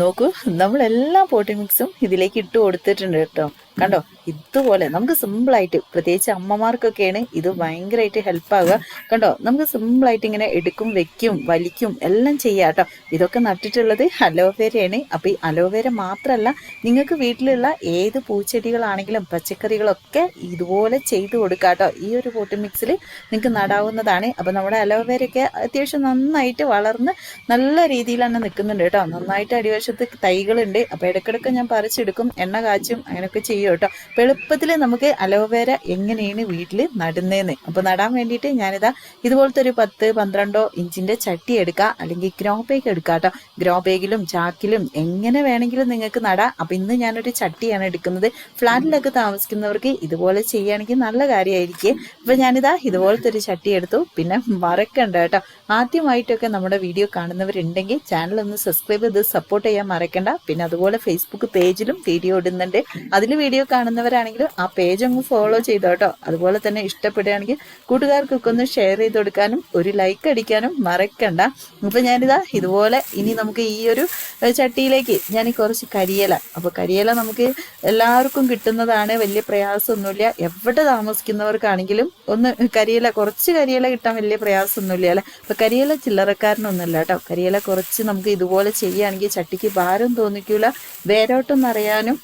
നോക്കൂ നമ്മളെല്ലാ പോട്ടി മിക്സും ഇതിലേക്ക് ഇട്ട് കൊടുത്തിട്ടുണ്ട് കേട്ടോ. കണ്ടോ? ഇതുപോലെ നമുക്ക് സിമ്പിൾ ആയിട്ട് പ്രത്യേകിച്ച് അമ്മമാർക്കൊക്കെയാണ് ഇത് ഭയങ്കരമായിട്ട് ഹെൽപ്പ് ആവുക. കണ്ടോ? നമുക്ക് സിമ്പിൾ ആയിട്ട് ഇങ്ങനെ എടുക്കും വെക്കും വലിക്കും എല്ലാം ചെയ്യാം കേട്ടോ. ഇതൊക്കെ നട്ടിട്ടുള്ളത് അലോവേരയാണ്. അപ്പൊ ഈ അലോവേര മാത്രമല്ല നിങ്ങൾക്ക് വീട്ടിലുള്ള ഏത് പൂച്ചെടികളാണെങ്കിലും പച്ചക്കറികളൊക്കെ ഇതുപോലെ ചെയ്തു കൊടുക്കാം കേട്ടോ. ഈ ഒരു പോട്ടി മിക്സിൽ നിങ്ങൾക്ക് നടാവുന്നതാണ്. അപ്പൊ നമ്മുടെ അലോവേരയൊക്കെ അത്യാവശ്യം നന്നായിട്ട് വളർന്ന് നല്ല തന്നെ നിൽക്കുന്നുണ്ട് കേട്ടോ. നന്നായിട്ട് അടിവശത്ത് തൈകളുണ്ട്. അപ്പോൾ ഇടയ്ക്കിടയ്ക്ക് ഞാൻ പറിച്ചെടുക്കും. എണ്ണ കാച്ചും അങ്ങനെയൊക്കെ ചെയ്യും കേട്ടോ. അപ്പം എളുപ്പത്തിൽ നമുക്ക് അലോവേര എങ്ങനെയാണ് വീട്ടിൽ നടുന്നതെന്ന് അപ്പോൾ നടാൻ വേണ്ടിയിട്ട് ഞാനിതാ ഇതുപോലത്തെ ഒരു പത്ത് പന്ത്രണ്ടോ ഇഞ്ചിന്റെ ചട്ടി എടുക്കുക അല്ലെങ്കിൽ ഗ്രോ ബാഗ് എടുക്കുക കേട്ടോ. ഗ്രോ ബാഗിലും ചാക്കിലും എങ്ങനെ വേണമെങ്കിലും നിങ്ങൾക്ക് നടാം. അപ്പം ഇന്ന് ഞാനൊരു ചട്ടിയാണ് എടുക്കുന്നത്. ഫ്ലാറ്റിലൊക്കെ താമസിക്കുന്നവർക്ക് ഇതുപോലെ ചെയ്യുകയാണെങ്കിൽ നല്ല കാര്യമായിരിക്കും. അപ്പം ഞാനിതാ ഇതുപോലത്തെ ഒരു ചട്ടി എടുത്തു. പിന്നെ മറക്കണ്ട കേട്ടോ. ആദ്യമായിട്ടൊക്കെ നമ്മുടെ വീഡിയോ കാണുന്നവരുണ്ടെങ്കിൽ ചാനൽ ഒന്ന് സബ്സ്ക്രൈബ് ചെയ്ത് സപ്പോർട്ട് ചെയ്യാൻ മറക്കണ്ട. പിന്നെ അതുപോലെ ഫേസ്ബുക്ക് പേജിലും വീഡിയോ ഇടുന്നുണ്ട്. അതിൽ വീഡിയോ കാണുന്നവരാണെങ്കിലും ആ പേജ് അങ്ങ് ഫോളോ ചെയ്തോട്ടോ അതുപോലെ തന്നെ ഇഷ്ടപ്പെടുകയാണെങ്കിൽ കൂട്ടുകാർക്കൊക്കെ ഒന്ന് ഷെയർ ചെയ്ത് കൊടുക്കാനും ഒരു ലൈക്ക് അടിക്കാനും മറക്കണ്ട. അപ്പൊ ഞാനിതാ ഇതുപോലെ ഇനി നമുക്ക് ഈ ഒരു ചട്ടിയിലേക്ക് ഞാൻ കുറച്ച് കരിയില. അപ്പോൾ കരിയില നമുക്ക് എല്ലാവർക്കും കിട്ടുന്നതാണ്. വലിയ പ്രയാസമൊന്നുമില്ല. എവിടെ താമസിക്കുന്നവർക്കാണെങ്കിലും ഒന്ന് കരിയില കുറച്ച് കരിയില കിട്ടാൻ വലിയ പ്രയാസമൊന്നുമില്ല അല്ലേ? അപ്പോൾ കരിയില ചില്ലറക്കാരനൊന്നുമില്ല കേട്ടോ കരിയില കുറച്ച് നമുക്ക് ഇതുപോലെ ചെയ്യുകയാണെങ്കിൽ ചട്ടിക്ക് ഭാരം തോന്നിക്കൂല. വേരോട്ടം നിറയാനും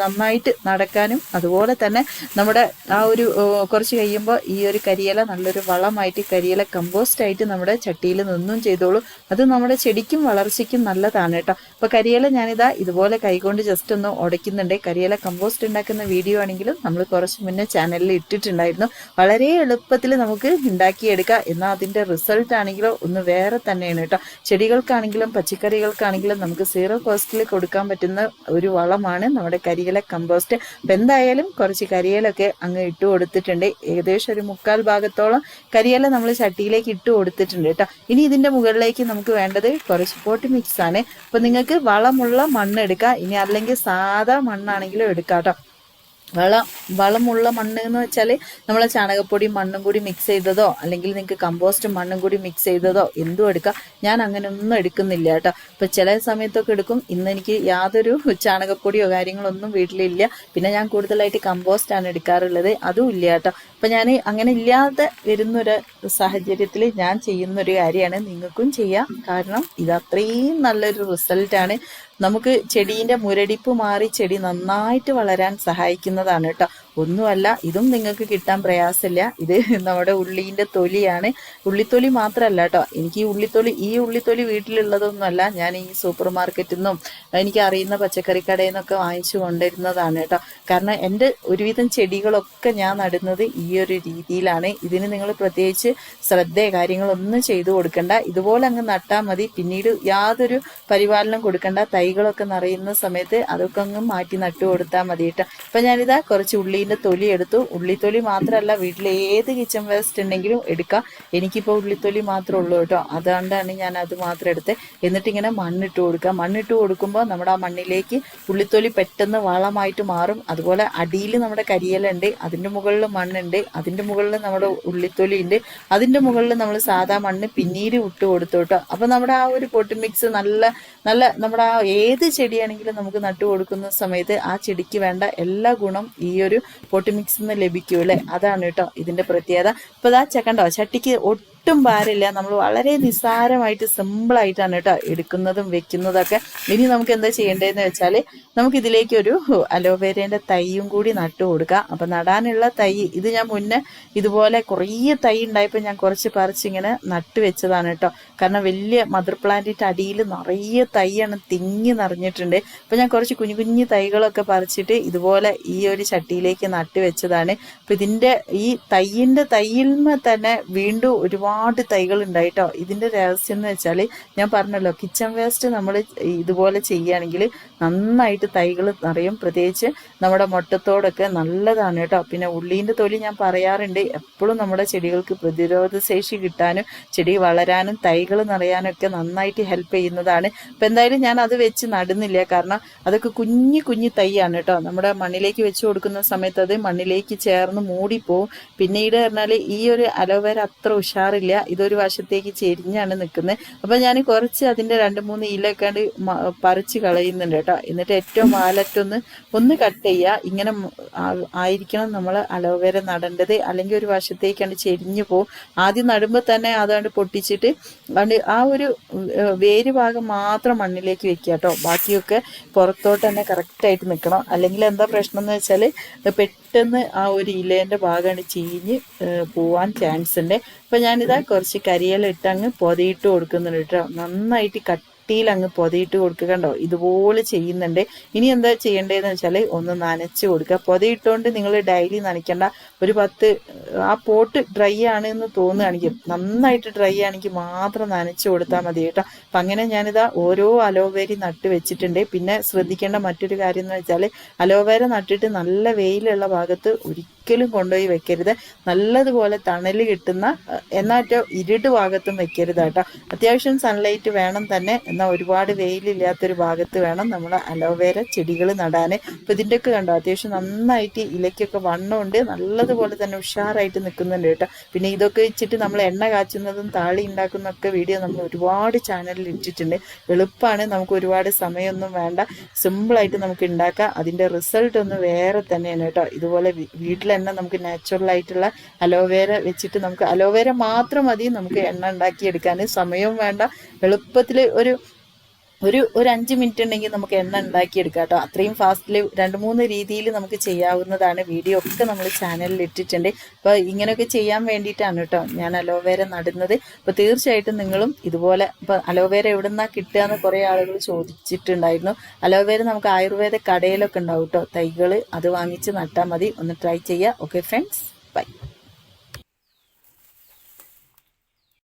നന്നായിട്ട് നടക്കാനും അതുപോലെ തന്നെ നമ്മുടെ ആ ഒരു കുറച്ച് കഴിയുമ്പോൾ ഈ ഒരു കരിയില നല്ലൊരു വളമായിട്ട് കരിയില കമ്പോസ്റ്റ് ആയിട്ട് നമ്മുടെ ചട്ടിയിൽ നിന്നും ചെയ്തോളൂ. അത് നമ്മുടെ ചെടിക്കും വളർച്ചയ്ക്കും നല്ലതാണ് കേട്ടോ. അപ്പൊ കരിയില ഞാനിതാ ഇതുപോലെ കൈകൊണ്ട് ജസ്റ്റ് ഒന്ന് ഉടയ്ക്കുന്നുണ്ട് കരിയില കമ്പോസ്റ്റ് ഉണ്ടാക്കുന്ന വീഡിയോ ആണെങ്കിലും നമ്മൾ കുറച്ച് മുന്നേ ചാനലിൽ ഇട്ടിട്ടുണ്ടായിരുന്നു. വളരെ എളുപ്പത്തിൽ നമുക്ക് ഉണ്ടാക്കിയെടുക്കാം. എന്നാൽ അതിന്റെ റിസൾട്ട് ആണെങ്കിലോ ഒന്ന് വേറെ തന്നെയാണ് കേട്ടോ. ചെടികൾക്കാണെങ്കിലും പച്ചക്കറികൾക്കാണെങ്കിലും നമുക്ക് സീറോ കോസ്റ്റിൽ കൊടുക്കാൻ പറ്റുന്ന ഒരു വളമാണ് നമ്മുടെ കരിയില കമ്പോസ്റ്റ്. അപ്പൊ എന്തായാലും കുറച്ച് കരിയിലൊക്കെ അങ്ങ് ഇട്ട് കൊടുത്തിട്ടുണ്ട്. ഏകദേശം ഒരു മുക്കാൽ ഭാഗത്തോളം കരിയില നമ്മൾ ചട്ടിയിലേക്ക് ഇട്ട് കൊടുത്തിട്ടുണ്ട് കേട്ടോ. ഇനി ഇതിന്റെ മുകളിലേക്ക് നമുക്ക് വേണ്ടത് കുറച്ച് പോട്ടി മിക്സ് ആണ്. അപ്പൊ നിങ്ങൾക്ക് വളമുള്ള മണ്ണ് എടുക്കാം. ഇനി അല്ലെങ്കിൽ സാധാ മണ്ണാണെങ്കിലും എടുക്കാം കേട്ടോ. വളം വളമുള്ള മണ്ണ് എന്ന് വെച്ചാൽ നമ്മൾ ചാണകപ്പൊടിയും മണ്ണും കൂടി മിക്സ് ചെയ്തതോ അല്ലെങ്കിൽ നിങ്ങൾക്ക് കമ്പോസ്റ്റും മണ്ണും കൂടി മിക്സ് ചെയ്തതോ എന്തും എടുക്കാം. ഞാൻ അങ്ങനെ ഒന്നും എടുക്കുന്നില്ല കേട്ടോ. ഇപ്പൊ ചില സമയത്തൊക്കെ എടുക്കും. ഇന്ന് എനിക്ക് യാതൊരു ചാണകപ്പൊടിയോ കാര്യങ്ങളോ ഒന്നും വീട്ടിലില്ല. പിന്നെ ഞാൻ കൂടുതലായിട്ട് കമ്പോസ്റ്റ് ആണ് എടുക്കാറുള്ളത്. അതും ഇല്ല കേട്ടോ. അപ്പൊ ഞാൻ അങ്ങനെ ഇല്ലാതെ വരുന്നൊരു സാഹചര്യത്തിൽ ഞാൻ ചെയ്യുന്നൊരു കാര്യമാണ്. നിങ്ങൾക്കും ചെയ്യാം. കാരണം ഇത് അത്രയും നല്ലൊരു റിസൾട്ടാണ് നമുക്ക് ചെടീന്റെ മുരടിപ്പ് മാറി ചെടി നന്നായിട്ട് വളരാൻ സഹായിക്കുന്നതാണ് കേട്ടോ. ഒന്നുമല്ല ഇതും നിങ്ങൾക്ക് കിട്ടാൻ പ്രയാസമില്ല. ഇത് നമ്മുടെ ഉള്ളീന്റെ തൊലിയാണ്. ഉള്ളിത്തൊലി മാത്രമല്ല കേട്ടോ. എനിക്ക് ഈ ഉള്ളിത്തൊലി ഈ ഉള്ളിത്തൊലി വീട്ടിലുള്ളതൊന്നുമല്ല. ഞാൻ ഈ സൂപ്പർ മാർക്കറ്റിൽ നിന്നും എനിക്ക് അറിയുന്ന പച്ചക്കറി കടയിൽ നിന്നൊക്കെ വാങ്ങിച്ചു കൊണ്ടുവരുന്നതാണ് കേട്ടോ. കാരണം എന്റെ ഒരുവിധം ചെടികളൊക്കെ ഞാൻ നടുന്നത് ഈ ഒരു രീതിയിലാണ്. ഇതിന് നിങ്ങൾ പ്രത്യേകിച്ച് ശ്രദ്ധയോ കാര്യങ്ങളൊന്നും ചെയ്തു കൊടുക്കണ്ട. ഇതുപോലെ അങ്ങ് നട്ടാൽ മതി. പിന്നീട് യാതൊരു പരിപാലനം കൊടുക്കണ്ട. തൈകളൊക്കെ നിറയുന്ന സമയത്ത് അതൊക്കെ അങ്ങ് മാറ്റി നട്ടു കൊടുത്താൽ മതി കേട്ടോ. അപ്പം ഞാനിതാ കുറച്ച് ഉള്ളീന്റെ തൊലി എടുത്തു. ഉള്ളിത്തൊലി മാത്രമല്ല വീട്ടിൽ ഏത് കിച്ചൺ വേസ്റ്റ് ഉണ്ടെങ്കിലും എടുക്കാം. എനിക്കിപ്പോൾ ഉള്ളിത്തൊലി മാത്രമേ ഉള്ളൂ കേട്ടോ. അതുകൊണ്ടാണ് ഞാൻ അത് മാത്രം എടുത്ത്. എന്നിട്ടിങ്ങനെ മണ്ണിട്ട് കൊടുക്കുക മണ്ണിട്ട് കൊടുക്കുമ്പോൾ നമ്മുടെ ആ മണ്ണിലേക്ക് ഉള്ളിത്തൊലി പെട്ടെന്ന് വളമായിട്ട് മാറും. അതുപോലെ അടിയിൽ നമ്മുടെ കരിയലുണ്ട് അതിന്റെ മുകളിൽ മണ്ണുണ്ട് അതിന്റെ മുകളിൽ നമ്മുടെ ഉള്ളിത്തൊലി ഉണ്ട് അതിന്റെ മുകളിൽ നമ്മൾ സാധാ മണ്ണ് പിന്നീട് ഇട്ട് കൊടുത്തു കേട്ടോ. അപ്പം നമ്മുടെ ആ ഒരു പൊട്ടി മിക്സ് നല്ല നല്ല നമ്മുടെ ആ ഏത് ചെടിയാണെങ്കിലും നമുക്ക് നട്ടു കൊടുക്കുന്ന സമയത്ത് ആ ചെടിക്ക് വേണ്ട എല്ലാ ഗുണം ഈ ഒരു പൊട്ടി മിക്സ് നിന്ന് ലഭിക്കും അല്ലേ അതാണ് കേട്ടോ ഇതിന്റെ പ്രത്യേകത. ഇപ്പൊ ഇതാ ചെക്കണ്ടോ ചട്ടിക്ക് ഒട്ടും ഭാരമില്ല നമ്മൾ വളരെ നിസ്സാരമായിട്ട് സിമ്പിൾ ആയിട്ടാണ് കേട്ടോ എടുക്കുന്നതും വെക്കുന്നതൊക്കെ. ഇനി നമുക്ക് എന്താ ചെയ്യേണ്ടതെന്ന് വെച്ചാൽ നമുക്ക് ഇതിലേക്ക് ഒരു അലോവേരേന്റെ തൈയും കൂടി നട്ടു കൊടുക്കാം. അപ്പം നടാനുള്ള തൈ ഇത് ഞാൻ മുന്നേ ഇതുപോലെ കുറേ തൈ ഉണ്ടായപ്പോൾ ഞാൻ കുറച്ച് പറിച്ചിങ്ങനെ നട്ട് വെച്ചതാണ് കേട്ടോ. കാരണം വലിയ മദർ പ്ലാന്റിന്റെ അടിയിൽ നിറയെ തൈയാണ് തിങ്ങി നിറഞ്ഞിട്ടുണ്ട്. അപ്പം ഞാൻ കുറച്ച് കുഞ്ഞു കുഞ്ഞു തൈകളൊക്കെ പറിച്ചിട്ട് ഇതുപോലെ ഈ ഒരു ചട്ടിയിലേക്ക് നട്ടു വെച്ചതാണ്. അപ്പം ഇതിന്റെ ഈ തൈയിന്റെ തൈയിൽ തന്നെ വീണ്ടും ഒരുപാട് തൈകൾ ഉണ്ടായിട്ടോ. ഇതിന്റെ രഹസ്യം എന്ന് വെച്ചാൽ ഞാൻ പറഞ്ഞല്ലോ കിച്ചൺ വേസ്റ്റ് നമ്മൾ ഇതുപോലെ ചെയ്യുകയാണെങ്കിൽ നന്നായിട്ട് തൈകൾ നിറയും. പ്രത്യേകിച്ച് നമ്മുടെ മുട്ടത്തോടൊക്കെ നല്ലതാണ് കേട്ടോ. പിന്നെ ഉള്ളീന്റെ തൊലി ഞാൻ പറയാറുണ്ട് എപ്പോഴും നമ്മുടെ ചെടികൾക്ക് പ്രതിരോധ ശേഷി കിട്ടാനും ചെടി വളരാനും തൈകൾ നിറയാനും ഒക്കെ നന്നായിട്ട് ഹെൽപ്പ് ചെയ്യുന്നതാണ്. അപ്പം എന്തായാലും ഞാൻ അത് വെച്ച് നടുന്നില്ല. കാരണം അതൊക്കെ കുഞ്ഞു കുഞ്ഞു തൈയാണ് കേട്ടോ. നമ്മുടെ മണ്ണിലേക്ക് വെച്ച് കൊടുക്കുന്ന സമയത്ത് അത് മണ്ണിലേക്ക് ചേർന്ന് മൂടിപ്പോവും. പിന്നീട് പറഞ്ഞാൽ ഈ ഒരു അലോവേര അത്ര ഉഷാറില്ല. ഇതൊരു വശത്തേക്ക് ചെരിഞ്ഞാണ് നിൽക്കുന്നത്. അപ്പം ഞാൻ കുറച്ച് അതിന്റെ രണ്ട് മൂന്ന് ഇലക്കാണ്ട് പറിച്ച് കളയുന്നുണ്ട് കേട്ടോ. എന്നിട്ട് ഏറ്റവും വാലറ്റൊന്ന് ഒന്ന് കട്ട് ചെയ്യുക ഇങ്ങനെ ആയിരിക്കണം നമ്മൾ അലോവേര നടേണ്ടത്. അല്ലെങ്കിൽ ഒരു വശത്തേക്കാണ്ട് ചെരിഞ്ഞു പോകും ആദ്യം നടുമ്പോൾ തന്നെ അതുകൊണ്ട് പൊട്ടിച്ചിട്ട് അതുകൊണ്ട് ആ ഒരു വേര് ഭാഗം മാത്രം മണ്ണിലേക്ക് വെക്കുക കേട്ടോ. ബാക്കിയൊക്കെ പുറത്തോട്ട് തന്നെ കറക്റ്റായിട്ട് നിൽക്കണം അല്ലെങ്കിൽ എന്താ പ്രശ്നം എന്ന് വെച്ചാൽ പെട്ടെന്ന് ആ ഒരു ഇലേന്റെ ഭാഗമാണ് ചീഞ്ഞ് പോവാൻ ചാൻസ് ഉണ്ട് അപ്പം ഞാനിതാ കുറച്ച് കരിയില ഇട്ട് അങ്ങ് പൊതയിട്ട് കൊടുക്കുന്നുണ്ട് കേട്ടോ. നന്നായിട്ട് കട്ടിയിൽ അങ്ങ് പൊതയിട്ട് കൊടുക്കുക കണ്ടോ? ഇതുപോലെ ചെയ്യുന്നുണ്ട്. ഇനി എന്താ ചെയ്യേണ്ടതെന്ന് വെച്ചാൽ ഒന്ന് നനച്ച് കൊടുക്കുക. പൊതയിട്ടുകൊണ്ട് നിങ്ങൾ ഡെയിലി നനയ്ക്കേണ്ട. ഒരു പത്ത് ആ പോട്ട് ഡ്രൈ ആണ് എന്ന് തോന്നുകയാണെങ്കിൽ നന്നായിട്ട് ഡ്രൈ ആണെങ്കിൽ മാത്രം നനച്ച് കൊടുത്താൽ മതി കേട്ടോ. അപ്പം അങ്ങനെ ഞാനിതാ ഓരോ അലോവേരി നട്ട് വെച്ചിട്ടുണ്ട്. പിന്നെ ശ്രദ്ധിക്കേണ്ട മറ്റൊരു കാര്യം എന്ന് വെച്ചാൽ അലോവേര നട്ടിട്ട് നല്ല വെയിലുള്ള ഭാഗത്ത് ഒരിക്കലും കൊണ്ടുപോയി വെക്കരുത്. നല്ലതുപോലെ തണൽ കിട്ടുന്ന എന്നാറ്റോ ഇരുട്ട് ഭാഗത്തും വെക്കരുത് കേട്ടോ. അത്യാവശ്യം സൺലൈറ്റ് വേണം തന്നെ. എന്നാൽ ഒരുപാട് വെയിലില്ലാത്തൊരു ഭാഗത്ത് വേണം നമ്മൾ അലോവേര ചെടികൾ നടാൻ അപ്പോൾ ഇതിന്റെയൊക്കെ കണ്ടോ അത്യാവശ്യം നന്നായിട്ട് ഇലയ്ക്കൊക്കെ വണ്ണമുണ്ട് നല്ലതുപോലെ തന്നെ ഉഷാറായിട്ട് നിൽക്കുന്നുണ്ട് കേട്ടോ. പിന്നെ ഇതൊക്കെ വെച്ചിട്ട് നമ്മൾ എണ്ണ കാച്ചുന്നതും താളി ഉണ്ടാക്കുന്നതൊക്കെ വീഡിയോ നമ്മൾ ഒരുപാട് ചാനലിൽ ഇട്ടിട്ടുണ്ട്. എളുപ്പമാണ് നമുക്ക് ഒരുപാട് സമയമൊന്നും വേണ്ട. സിമ്പിളായിട്ട് നമുക്ക് ഉണ്ടാക്കാം. അതിന്റെ റിസൾട്ട് ഒന്ന് വേറെ തന്നെയാണ് കേട്ടോ. ഇതുപോലെ വീട്ടിൽ തന്നെ നമുക്ക് നാച്ചുറൽ ആയിട്ടുള്ള അലോവേര വെച്ചിട്ട് നമുക്ക് അലോവേര മാത്രം മതി നമുക്ക് എണ്ണ ഉണ്ടാക്കിയെടുക്കാൻ സമയവും വേണ്ട. എളുപ്പത്തിൽ ഒരു ഒരു ഒരു അഞ്ച് മിനിറ്റ് ഉണ്ടെങ്കിൽ നമുക്ക് എണ്ണ ഉണ്ടാക്കിയെടുക്കാം കേട്ടോ. അത്രയും ഫാസ്റ്റിൽ രണ്ട് മൂന്ന് രീതിയിൽ നമുക്ക് ചെയ്യാവുന്നതാണ് വീഡിയോ ഒക്കെ നമ്മൾ ചാനലിൽ ഇട്ടിട്ടുണ്ട്. അപ്പോൾ ഇങ്ങനെയൊക്കെ ചെയ്യാൻ വേണ്ടിയിട്ടാണ് കേട്ടോ ഞാൻ അലോവേര നടുന്നത്. അപ്പോൾ തീർച്ചയായിട്ടും നിങ്ങളും ഇതുപോലെ ഇപ്പോൾ അലോവേര എവിടെ നിന്നാണ് കിട്ടുക എന്ന് കുറേ ആളുകൾ ചോദിച്ചിട്ടുണ്ടായിരുന്നു. അലോവേര നമുക്ക് ആയുർവേദ കടയിലൊക്കെ ഉണ്ടാവും കേട്ടോ. തൈകൾ അത് വാങ്ങിച്ച് നട്ടാൽ മതി. ഒന്ന് ട്രൈ ചെയ്യുക ഓക്കെ ഫ്രണ്ട്സ് ബൈ